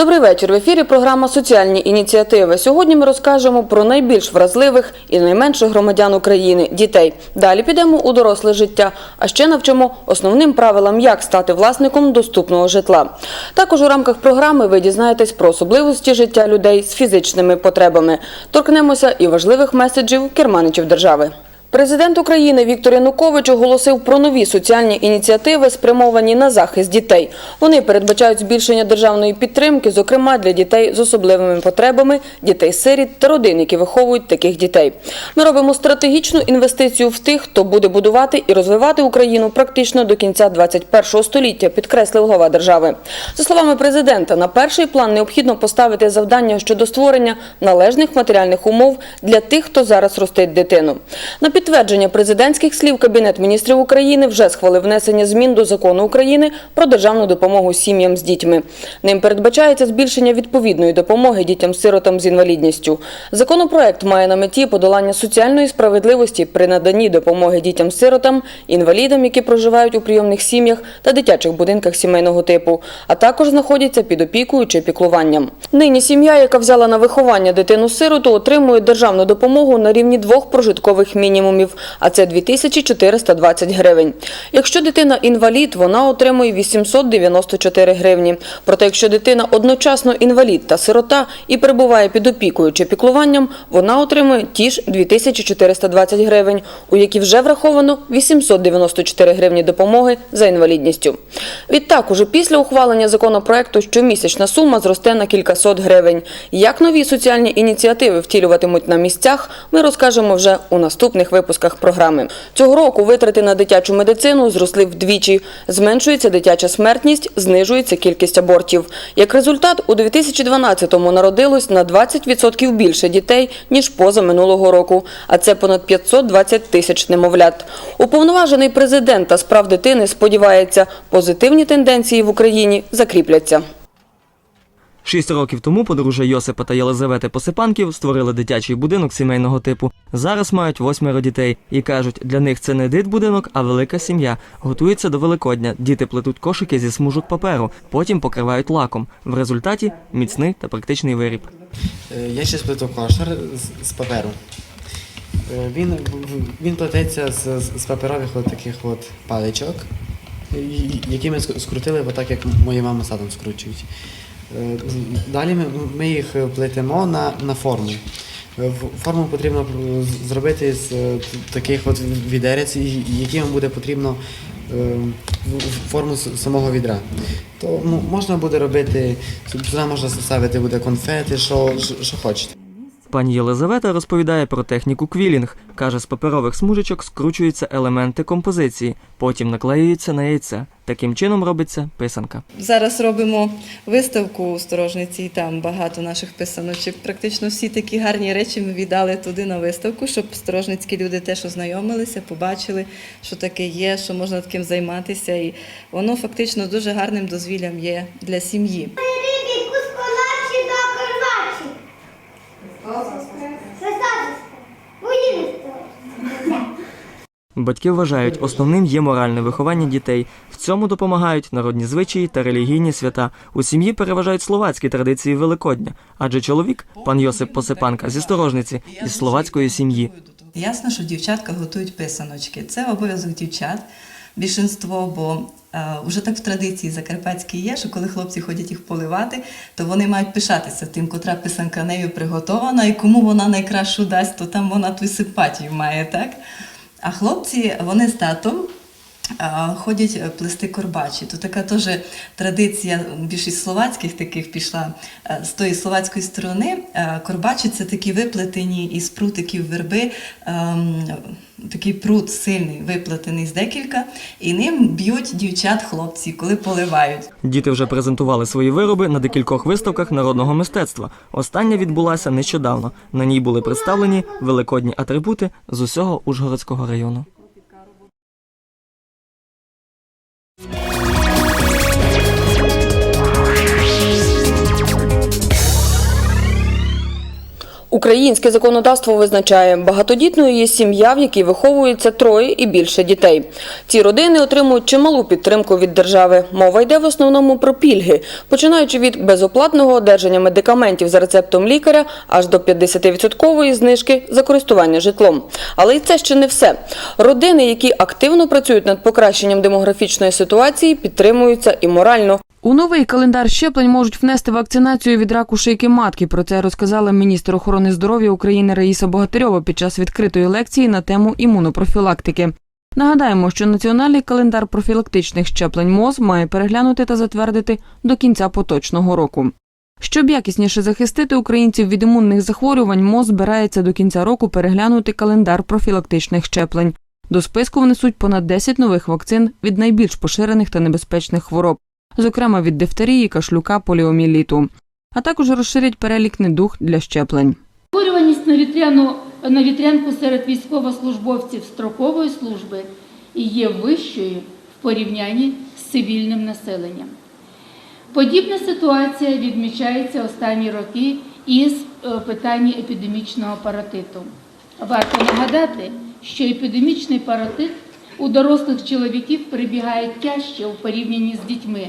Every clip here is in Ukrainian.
Добрий вечір. В ефірі програма Соціальні ініціативи. Сьогодні ми розкажемо про найбільш вразливих і найменших громадян України дітей. Далі підемо у доросле життя, а ще навчимо основним правилам, як стати власником доступного житла. Також у рамках програми ви дізнаєтесь про особливості життя людей з фізичними потребами. Торкнемося і важливих меседжів керманичів держави. Президент України Віктор Янукович оголосив про нові соціальні ініціативи, спрямовані на захист дітей. Вони передбачають збільшення державної підтримки, зокрема для дітей з особливими потребами, дітей-сиріт та родин, які виховують таких дітей. Ми робимо стратегічну інвестицію в тих, хто буде будувати і розвивати Україну практично до кінця 21 століття, підкреслив глава держави. За словами президента, на перший план необхідно поставити завдання щодо створення належних матеріальних умов для тих, хто зараз ростить дитину. На підтвердження президентських слів Кабінет міністрів України вже схвалив внесення змін до закону України про державну допомогу сім'ям з дітьми. Ним передбачається збільшення відповідної допомоги дітям-сиротам з інвалідністю. Законопроект має на меті подолання соціальної справедливості при наданні допомоги дітям-сиротам, інвалідам, які проживають у прийомних сім'ях та дитячих будинках сімейного типу, а також знаходяться під опікою чи піклуванням. Нині сім'я, яка взяла на виховання дитину-сироту, отримує державну допомогу на рівні двох прожиткових мінімумів, а це 2420 гривень. Якщо дитина інвалід, вона отримує 894 гривні. Проте, якщо дитина одночасно інвалід та сирота і перебуває під опікою чи піклуванням, вона отримує ті ж 2420 гривень, у які вже враховано 894 гривні допомоги за інвалідністю. Відтак, уже після ухвалення законопроекту щомісячна сума зросте на кількасот гривень. Як нові соціальні ініціативи втілюватимуть на місцях, ми розкажемо вже у наступних випусках програми. Цього року витрати на дитячу медицину зросли вдвічі. Зменшується дитяча смертність, знижується кількість абортів. Як результат, у 2012-му народилось на 20% більше дітей, ніж поза минулого року, а це понад 520 тисяч немовлят. Уповноважений президента з прав дитини сподівається, позитивні тенденції в Україні закріпляться. Шість років тому подружжя Йосипа та Єлизавети Посипанків створили дитячий будинок сімейного типу. Зараз мають восьмеро дітей і кажуть, для них це не дитбудинок, а велика сім'я. Готуються до Великодня. Діти плетуть кошики зі смужок паперу, потім покривають лаком. В результаті міцний та практичний виріб. Е, Я ще сплету кошар з, паперу. Е, Він, він плететься з, з паперових от таких от паличок, які ми скрутили отак, як мої мама садом скручують. Е, Далі ми, їх плетемо на, на форму. Е, Форму потрібно зробити з е, таких от відерець, які вам буде потрібно форму самого відра. То ну, можна буде робити, сюди можна ставити буде конфети, що, що хочете. Пані Єлизавета розповідає про техніку квілінг. Каже, з паперових смужечок скручуються елементи композиції, потім наклеюються на яйце. Таким чином робиться писанка. Зараз робимо виставку у сторожниці, і там багато наших писаночок. Практично всі такі гарні речі ми віддали туди на виставку, щоб сторожницькі люди теж ознайомилися, побачили, що таке є, що можна таким займатися. І воно фактично дуже гарним дозвіллям є для сім'ї. Батьки вважають, основним є моральне виховання дітей. В цьому допомагають народні звичаї та релігійні свята. У сім'ї переважають словацькі традиції Великодня, адже чоловік, пан Йосип Посипанка, зі сторожниці із словацької сім'ї. Ясно, що дівчатка готують писаночки. Це обов'язок дівчат. Більшинство, бо е, вже так в традиції закарпатській є, що коли хлопці ходять їх поливати, то вони мають пишатися тим, котра писанка нею приготована, і кому вона найкращу дасть, то там вона ту симпатію має, так? А хлопці, вони з татом а, ходять е, плести корбачі. То така теж традиція більшість словацьких таких пішла е, з тої словацької сторони. Е, Корбачі це такі виплетені із прутиків верби, ем, такий пруд сильний, виплетений з декілька, і ним б'ють дівчат хлопці, коли поливають. Діти вже презентували свої вироби на декількох виставках народного мистецтва. Остання відбулася нещодавно. На ній були представлені великодні атрибути з усього Ужгородського району. Українське законодавство визначає, багатодітною є сім'я, в якій виховується троє і більше дітей. Ці родини отримують чималу підтримку від держави. Мова йде в основному про пільги, починаючи від безоплатного одержання медикаментів за рецептом лікаря аж до 50% знижки за користування житлом. Але і це ще не все. Родини, які активно працюють над покращенням демографічної ситуації, підтримуються і морально. У новий календар щеплень можуть внести вакцинацію від раку шийки матки. Про це розказала міністр охорони здоров'я України Раїса Богатирьова під час відкритої лекції на тему імунопрофілактики. Нагадаємо, що національний календар профілактичних щеплень МОЗ має переглянути та затвердити до кінця поточного року. Щоб якісніше захистити українців від імунних захворювань, МОЗ збирається до кінця року переглянути календар профілактичних щеплень. До списку внесуть понад 10 нових вакцин від найбільш поширених та небезпечних хвороб, зокрема від дифтерії, кашлюка, поліоміліту. А також розширять перелік недуг для щеплень. Захворюваність на вітряну на вітрянку серед військовослужбовців строкової служби є вищою в порівнянні з цивільним населенням. Подібна ситуація відмічається останні роки із е, питання епідемічного паротиту. Варто нагадати, що епідемічний паротит у дорослих чоловіків перебігає тяжче у порівнянні з дітьми,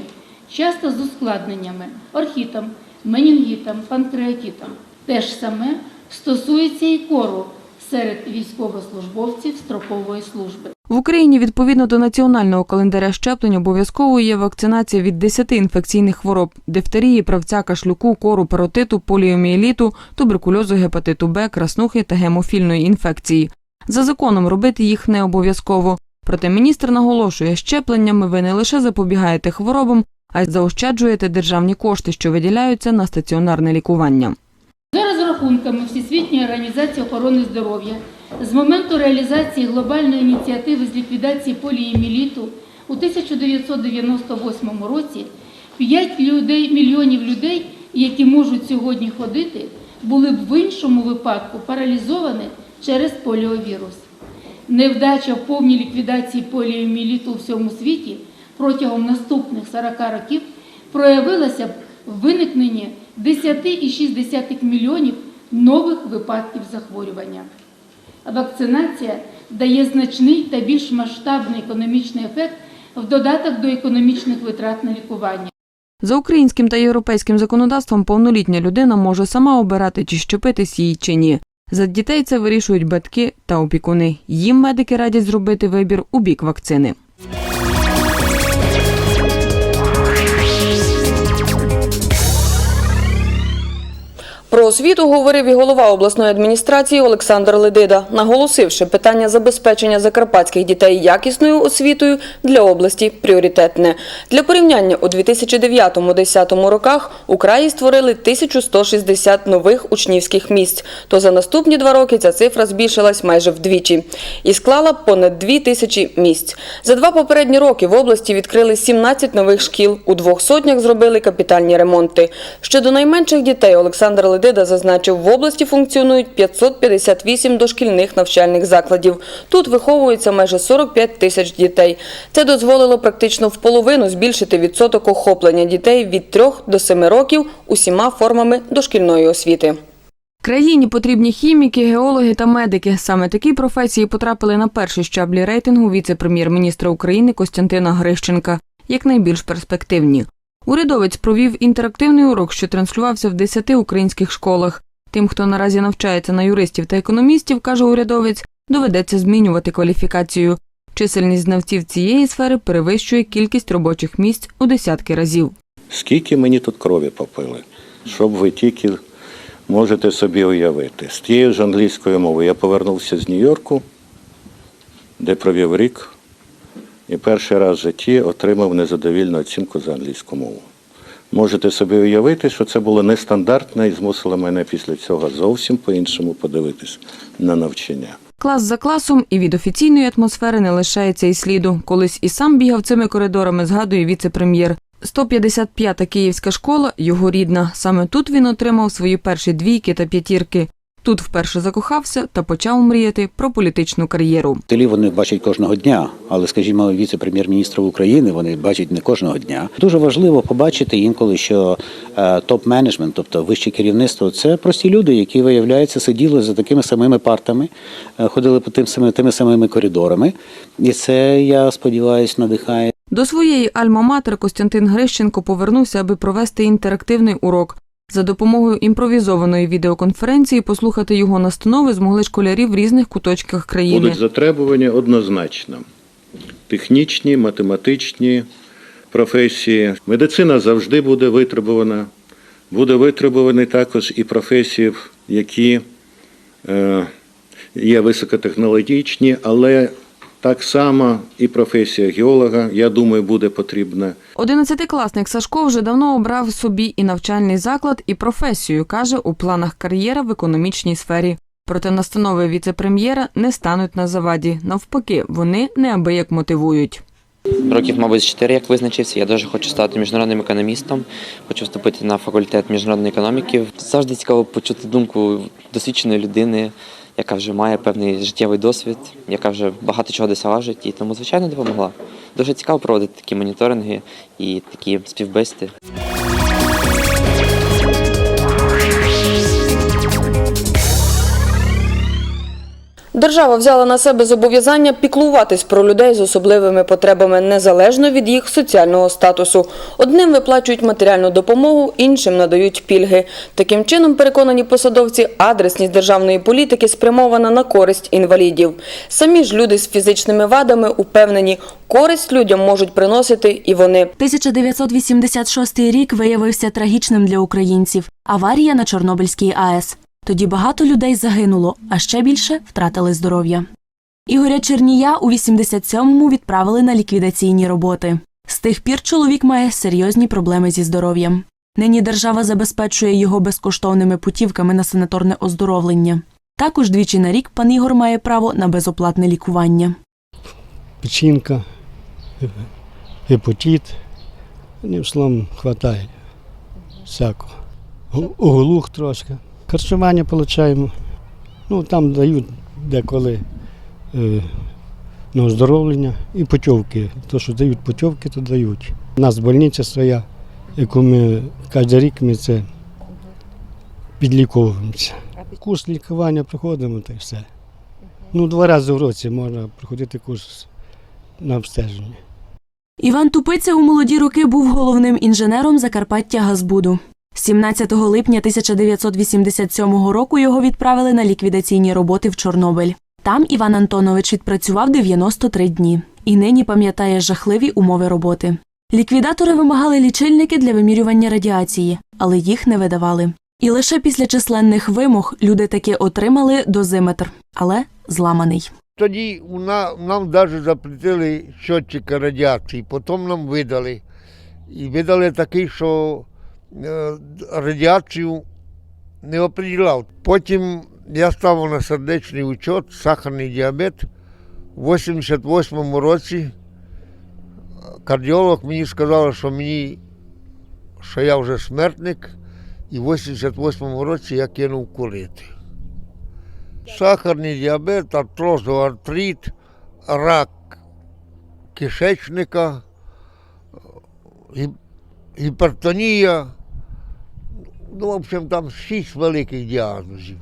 часто з ускладненнями орхітом, менінгітом, панкреатитом. Те ж саме стосується і кору серед військовослужбовців строкової служби. В Україні відповідно до національного календаря щеплень обов'язковою є вакцинація від 10 інфекційних хвороб – дифтерії, правця, кашлюку, кору, паротиту, поліомієліту, туберкульозу, гепатиту Б, краснухи та гемофільної інфекції. За законом робити їх не обов'язково. Проте міністр наголошує, щепленнями ви не лише запобігаєте хворобам, а й заощаджуєте державні кошти, що виділяються на стаціонарне лікування. За розрахунками Всесвітньої організації охорони здоров'я, з моменту реалізації глобальної ініціативи з ліквідації полієміліту у 1998 році 5 людей, мільйонів людей, які можуть сьогодні ходити, були б в іншому випадку паралізовані через поліовірус. Невдача в повній ліквідації поліоміліту у всьому світі протягом наступних 40 років проявилася в виникненні 10,6 мільйонів нових випадків захворювання. Вакцинація дає значний та більш масштабний економічний ефект в додаток до економічних витрат на лікування. За українським та європейським законодавством повнолітня людина може сама обирати, чи щепитись їй чи ні. За дітей це вирішують батьки та опікуни. Їм медики радять зробити вибір у бік вакцини. Про освіту говорив і голова обласної адміністрації Олександр Ледида, наголосивши, питання забезпечення закарпатських дітей якісною освітою для області пріоритетне. Для порівняння у 2009-2010 роках у краї створили 1160 нових учнівських місць. То за наступні два роки ця цифра збільшилась майже вдвічі і склала понад 2 тисячі місць. За два попередні роки в області відкрили 17 нових шкіл. У двох сотнях зробили капітальні ремонти. Щодо найменших дітей Олександр Ледида зазначив, в області функціонують 558 дошкільних навчальних закладів. Тут виховується майже 45 тисяч дітей. Це дозволило практично в половину збільшити відсоток охоплення дітей від 3 до 7 років усіма формами дошкільної освіти. Країні потрібні хіміки, геологи та медики. Саме такі професії потрапили на перші щаблі рейтингу віце-прем'єр-міністра України Костянтина Грищенка як найбільш перспективні. Урядовець провів інтерактивний урок, що транслювався в 10 українських школах. Тим, хто наразі навчається на юристів та економістів, каже урядовець, доведеться змінювати кваліфікацію. Чисельність знавців цієї сфери перевищує кількість робочих місць у десятки разів. Скільки мені тут крові попили, щоб ви тільки можете собі уявити. З тією ж англійською мовою я повернувся з Нью-Йорку, де провів рік, і перший раз в житті отримав незадовільну оцінку за англійську мову. Можете собі уявити, що це було нестандартне і змусило мене після цього зовсім по-іншому подивитись на навчання. Клас за класом і від офіційної атмосфери не лишається і сліду. Колись і сам бігав цими коридорами, згадує віце-прем'єр. 155-та київська школа його рідна. Саме тут він отримав свої перші двійки та п'ятірки. Тут вперше закохався та почав мріяти про політичну кар'єру. Вчителі вони бачать кожного дня, але, скажімо, віце-прем'єр-міністра України вони бачать не кожного дня. Дуже важливо побачити інколи, що е, топ-менеджмент, тобто вище керівництво, це прості люди, які виявляється сиділи за такими самими партами, е, ходили по тим самими тими самими коридорами. І це я сподіваюся надихає До своєї альма-матер Костянтин Грищенко повернувся, аби провести інтерактивний урок. За допомогою імпровізованої відеоконференції послухати його настанови змогли школярі в різних куточках країни. Будуть затребування однозначно. Технічні, математичні професії. Медицина завжди буде витребувана. Буде витребувані також і професії, які е, є високотехнологічні, але так само і професія геолога, я думаю, буде потрібна. Одинадцятикласник Сашко вже давно обрав собі і навчальний заклад, і професію, каже, у планах кар'єра в економічній сфері. Проте настанови віце-прем'єра не стануть на заваді. Навпаки, вони неабияк мотивують. Років, мабуть, 4, як визначився. Я дуже хочу стати міжнародним економістом, хочу вступити на факультет міжнародної економіки. Завжди цікаво почути думку досвідченої людини, яка вже має певний життєвий досвід, яка вже багато чого досягла в житті, тому, звичайно, допомогла. Дуже цікаво проводити такі моніторинги і такі співбесіди. Держава взяла на себе зобов'язання піклуватись про людей з особливими потребами незалежно від їх соціального статусу. Одним виплачують матеріальну допомогу, іншим надають пільги. Таким чином, переконані посадовці, адресність державної політики спрямована на користь інвалідів. Самі ж люди з фізичними вадами упевнені, користь людям можуть приносити і вони. 1986 рік виявився трагічним для українців. Аварія на Чорнобильській АЕС. Тоді багато людей загинуло, а ще більше втратили здоров'я. Ігоря Чернія у 87-му відправили на ліквідаційні роботи. З тих пір чоловік має серйозні проблеми зі здоров'ям. Нині держава забезпечує його безкоштовними путівками на санаторне оздоровлення. Також двічі на рік пан Ігор має право на безоплатне лікування. печінка, гепатит. Одним словом, хватає всякого. Оголух трошки. Харчування отримуємо. Ну, там дають деколи е, на оздоровлення і путівки. То, що дають путівки, то дають. У нас больниця своя, яку ми кожен рік ми це підліковуємося. Курс лікування проходимо та й все. Ну, два рази в році можна проходити курс на обстеження. Іван Тупиця у молоді роки був головним інженером Закарпаття Газбуду. 17 липня 1987 року його відправили на ліквідаційні роботи в Чорнобиль. Там Іван Антонович відпрацював 93 дні і нині пам'ятає жахливі умови роботи. Ліквідатори вимагали лічильники для вимірювання радіації, але їх не видавали. І лише після численних вимог люди таки отримали дозиметр, але зламаний. Тоді нам навіть запретили щотчика радіації, потім нам видали. І видали такий, що радіацію не оприділяв. Потім я став на сердечний учет, сахарний діабет. У 88-му році кардіолог мені сказав, що мені що я вже смертник, і в 88-му році я кинув курити. Сахарний діабет, артрозоартрит, рак кишечника, гіп- гіпертонія. Ну, в общем, там шість великих діагнозів.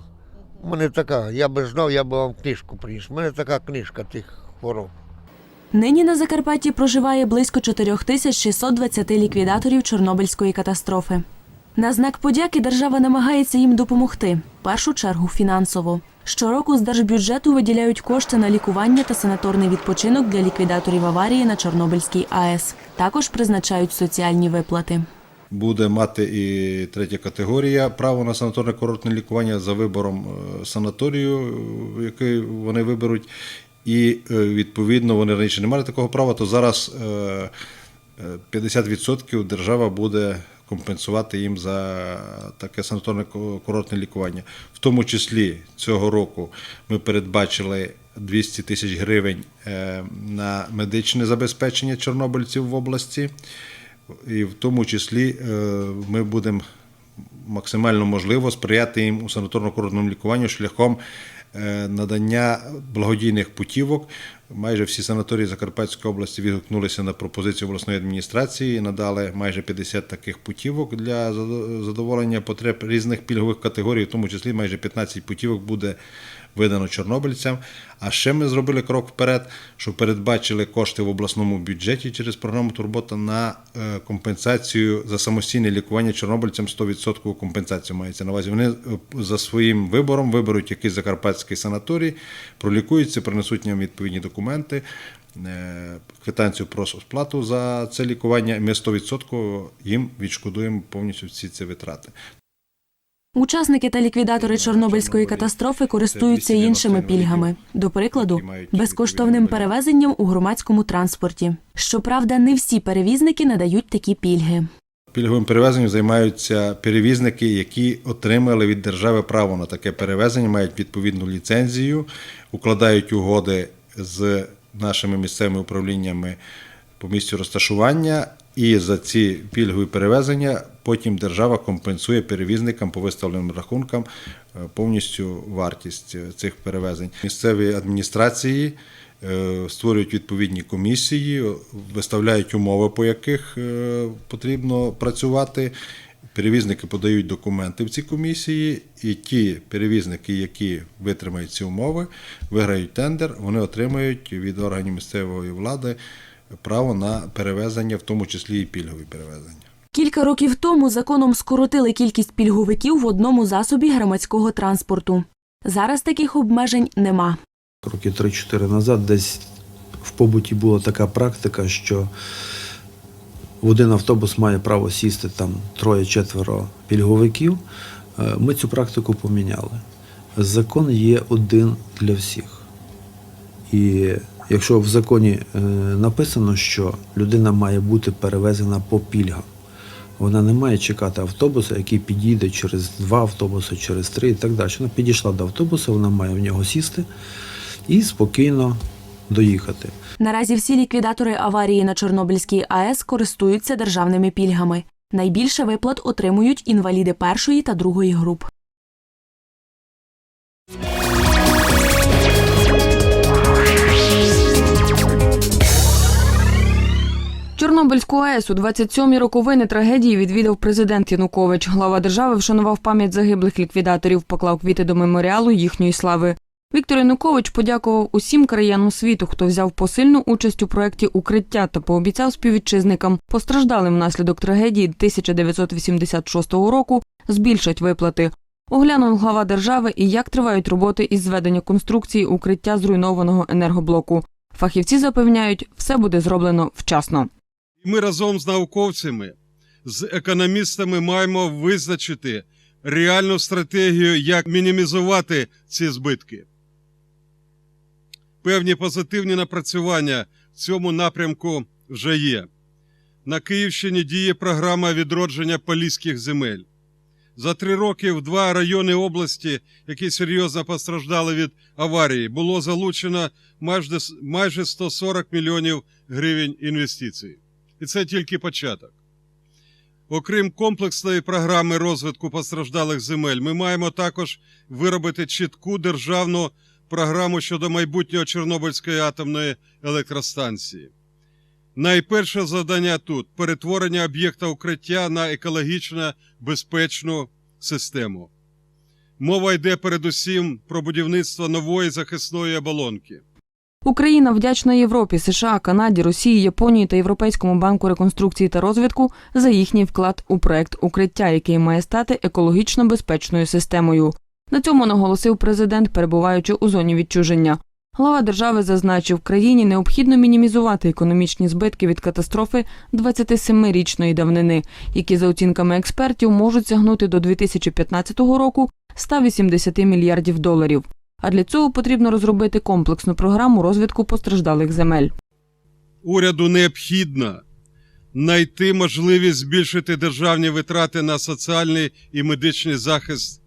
У мене така, я би знав, я би вам книжку приніс. У мене така книжка тих хвороб. Нині на Закарпатті проживає близько 4620 ліквідаторів Чорнобильської катастрофи. На знак подяки держава намагається їм допомогти, в першу чергу фінансово. Щороку з держбюджету виділяють кошти на лікування та санаторний відпочинок для ліквідаторів аварії на Чорнобильській АЕС. Також призначають соціальні виплати. Буде мати і третя категорія право на санаторне курортне лікування за вибором е, санаторію, е, який вони виберуть. І е, відповідно вони раніше не мали такого права, то зараз е, е, 50% держава буде компенсувати їм за таке санаторне ку- курортне лікування. В тому числі цього року ми передбачили 200 тисяч гривень на медичне забезпечення чорнобильців в області. І в тому числі е, ми будемо максимально можливо сприяти їм у санаторно-курортному лікуванні шляхом е, надання благодійних путівок. Майже всі санаторії Закарпатської області відгукнулися на пропозицію обласної адміністрації і надали майже 50 таких путівок для задо- задоволення потреб різних пільгових категорій, в тому числі майже 15 путівок буде видано чорнобильцям. А ще ми зробили крок вперед, що передбачили кошти в обласному бюджеті через програму Турбота на е, компенсацію за самостійне лікування чорнобильцям 100% компенсацію мається на увазі. Вони е, за своїм вибором виберуть якийсь закарпатський санаторій, пролікуються, принесуть їм відповідні документи. е, Квитанцію про сплату за це лікування, ми 100% їм відшкодуємо повністю всі ці витрати. Учасники та ліквідатори Чорнобильської катастрофи користуються іншими пільгами. До прикладу, безкоштовним перевезенням у громадському транспорті. Щоправда, не всі перевізники надають такі пільги. Пільговим перевезенням займаються перевізники, які отримали від держави право на таке перевезення, мають відповідну ліцензію, укладають угоди з нашими місцевими управліннями по місцю розташування. І за ці пільгові перевезення потім держава компенсує перевізникам по виставленим рахункам е, повністю вартість е, цих перевезень. Місцеві адміністрації е, створюють відповідні комісії, виставляють умови, по яких потрібно працювати. Перевізники подають документи в ці комісії, і ті перевізники, які витримають ці умови, виграють тендер, вони отримають від органів місцевої влади право на перевезення, в тому числі і пільгові перевезення. Кілька років тому законом скоротили кількість пільговиків в одному засобі громадського транспорту. Зараз таких обмежень нема. Роки 3-4 назад десь в побуті була така практика, що в один автобус має право сісти там троє-четверо пільговиків. Е, Ми цю практику поміняли. Закон є один для всіх. І якщо в законі е, написано, що людина має бути перевезена по пільгам, вона не має чекати автобуса, який підійде через два автобуси, через три і так далі. Вона підійшла до автобуса, вона має в нього сісти і спокійно доїхати. Наразі всі ліквідатори аварії на Чорнобильській АЕС користуються державними пільгами. Найбільше виплат отримують інваліди першої та другої груп. Чорнобильську АЕС у 27-й роковини трагедії відвідав президент Янукович. Глава держави вшанував пам'ять загиблих ліквідаторів, поклав квіти до меморіалу їхньої слави. Віктор Янукович подякував усім країнам світу, хто взяв посильну участь у проєкті Укриття та пообіцяв співвітчизникам, постраждалим внаслідок трагедії 1986 року, збільшать виплати. Оглянув глава держави і як тривають роботи із зведення конструкції укриття зруйнованого енергоблоку. Фахівці запевняють, все буде зроблено вчасно. Ми разом з науковцями, з економістами маємо визначити реальну стратегію, як мінімізувати ці збитки. Певні позитивні напрацювання в цьому напрямку вже є. На Київщині діє програма відродження поліських земель. За три роки в два райони області, які серйозно постраждали від аварії, було залучено майже 140 мільйонів гривень інвестицій. І це тільки початок. Окрім комплексної програми розвитку постраждалих земель, ми маємо також виробити чітку державну програму щодо майбутнього Чорнобильської атомної електростанції. Найперше завдання тут перетворення об'єкта укриття на екологічно безпечну систему. Мова йде передусім про будівництво нової захисної оболонки. Україна вдячна Європі, США, Канаді, Росії, Японії та Європейському банку реконструкції та розвитку за їхній вклад у проект укриття, який має стати екологічно безпечною системою. На цьому наголосив президент, перебуваючи у зоні відчуження. Глава держави зазначив, країні необхідно мінімізувати економічні збитки від катастрофи 27-річної давнини, які за оцінками експертів можуть сягнути до 2015 року 180 мільярдів доларів. А для цього потрібно розробити комплексну програму розвитку постраждалих земель. Уряду необхідно знайти можливість збільшити державні витрати на соціальний і медичний захист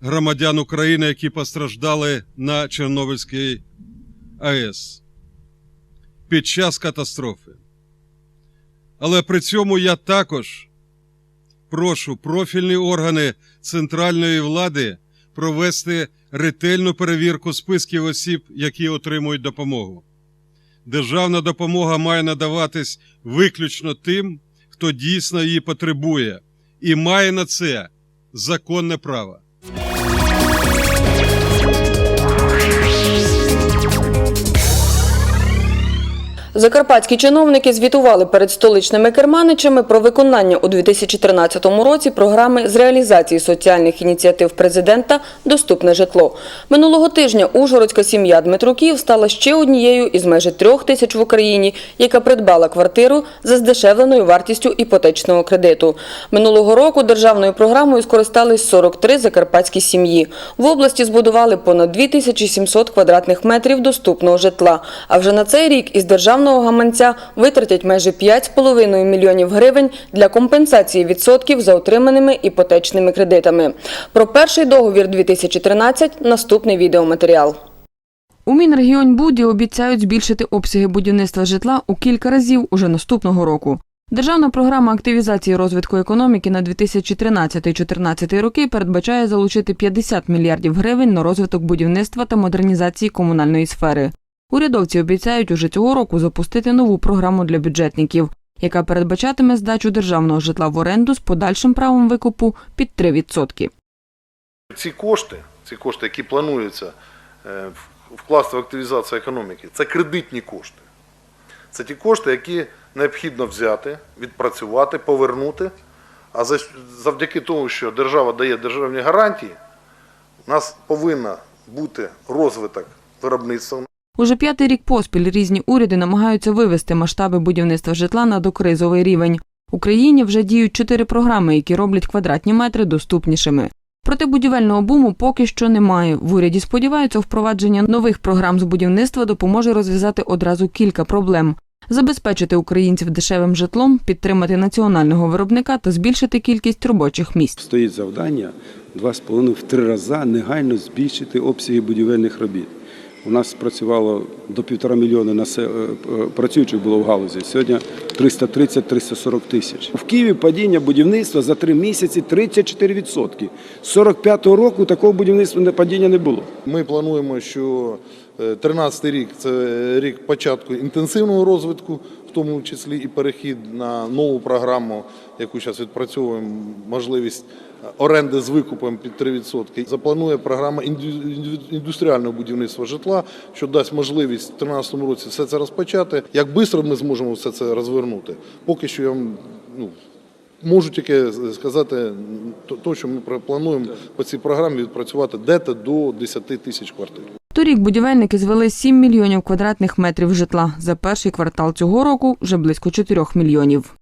громадян України, які постраждали на Чорнобильській АЕС під час катастрофи. Але при цьому я також прошу профільні органи центральної влади провести ретельну перевірку списків осіб, які отримують допомогу. Державна допомога має надаватись виключно тим, хто дійсно її потребує, і має на це законне право. Закарпатські чиновники звітували перед столичними керманичами про виконання у 2013 році програми з реалізації соціальних ініціатив президента Доступне житло. Минулого тижня Ужгородська сім'я Дмитруків стала ще однією із майже трьох тисяч в Україні, яка придбала квартиру за здешевленою вартістю іпотечного кредиту. Минулого року державною програмою скористались 43 закарпатські сім'ї. В області збудували понад 2700 квадратних метрів доступного житла. А вже на цей рік із державного гаманця витратять майже 5,5 мільйонів гривень для компенсації відсотків за отриманими іпотечними кредитами. Про перший договір 2013 – наступний відеоматеріал. У Мінрегіонбуді обіцяють збільшити обсяги будівництва житла у кілька разів уже наступного року. Державна програма активізації розвитку економіки на 2013-2014 роки передбачає залучити 50 мільярдів гривень на розвиток будівництва та модернізації комунальної сфери. Урядовці обіцяють уже цього року запустити нову програму для бюджетників, яка передбачатиме здачу державного житла в оренду з подальшим правом викупу під 3%. Ці кошти, ці кошти, які плануються е, вкласти в активізацію економіки, це кредитні кошти. Це ті кошти, які необхідно взяти, відпрацювати, повернути. А завдяки тому, що держава дає державні гарантії, у нас повинен бути розвиток виробництва. Уже п'ятий рік поспіль різні уряди намагаються вивести масштаби будівництва житла на докризовий рівень. Україні вже діють чотири програми, які роблять квадратні метри доступнішими. Проте будівельного буму поки що немає. В уряді сподіваються, впровадження нових програм з будівництва допоможе розв'язати одразу кілька проблем: забезпечити українців дешевим житлом, підтримати національного виробника та збільшити кількість робочих місць. Стоїть завдання два з половиною в три рази негайно збільшити обсяги будівельних робіт. У нас працювало до півтора мільйони насе- е, е, працюючих було в галузі. Сьогодні 330-340 тисяч. В Києві падіння будівництва за три місяці 34%. З 45-го року такого будівництва падіння не було. Ми плануємо, що 13 рік це рік початку інтенсивного розвитку, в тому числі і перехід на нову програму, яку зараз відпрацьовуємо, можливість оренди з викупом під 3%. Запланує програма інду- інду- індустріального будівництва житла, що дасть можливість в 2013 році все це розпочати. Як швидко ми зможемо все це розвернути? Поки що я вам ну, Можу тільки сказати, то, що ми плануємо по цій програмі відпрацювати дете до 10 тисяч квартир. Торік будівельники звели 7 мільйонів квадратних метрів житла. За перший квартал цього року вже близько 4 мільйонів.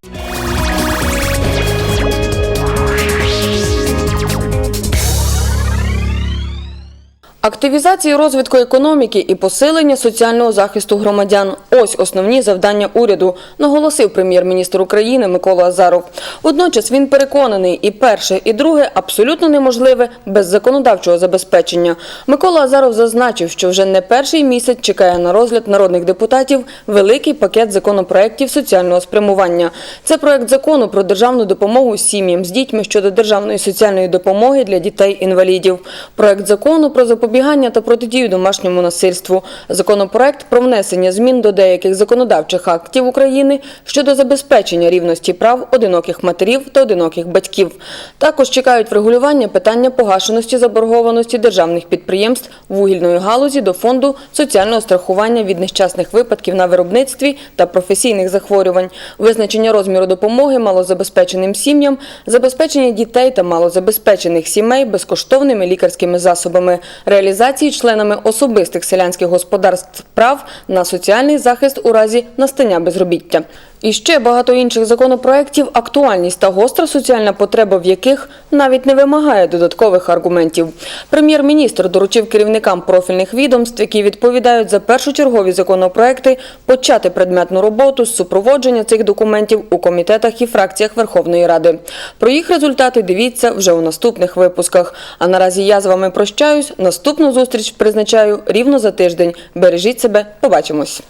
Активізації розвитку економіки і посилення соціального захисту громадян ось основні завдання уряду, наголосив прем'єр-міністр України Микола Азаров. Водночас він переконаний, і перше, і друге абсолютно неможливе без законодавчого забезпечення. Микола Азаров зазначив, що вже не перший місяць чекає на розгляд народних депутатів великий пакет законопроєктів соціального спрямування. Це проект закону про державну допомогу сім'ям з дітьми щодо державної соціальної допомоги для дітей-інвалідів. Проект закону про запобігання та протидію домашньому насильству. Законопроект про внесення змін до деяких законодавчих актів України щодо забезпечення рівності прав одиноких матерів та одиноких батьків. Також чекають врегулювання питання погашеності заборгованості державних підприємств вугільної галузі до фонду соціального страхування від нещасних випадків на виробництві та професійних захворювань, визначення розміру допомоги малозабезпеченим сім'ям, забезпечення дітей та малозабезпечених сімей безкоштовними лікарськими засобами, реалізації членами особистих селянських господарств прав на соціальний захист у разі настання безробіття. І ще багато інших законопроєктів, актуальність та гостра соціальна потреба в яких навіть не вимагає додаткових аргументів. Прем'єр-міністр доручив керівникам профільних відомств, які відповідають за першочергові законопроекти, почати предметну роботу з супроводження цих документів у комітетах і фракціях Верховної Ради. Про їх результати дивіться вже у наступних випусках. А наразі я з вами прощаюсь. Наступну зустріч призначаю рівно за тиждень. Бережіть себе, побачимось.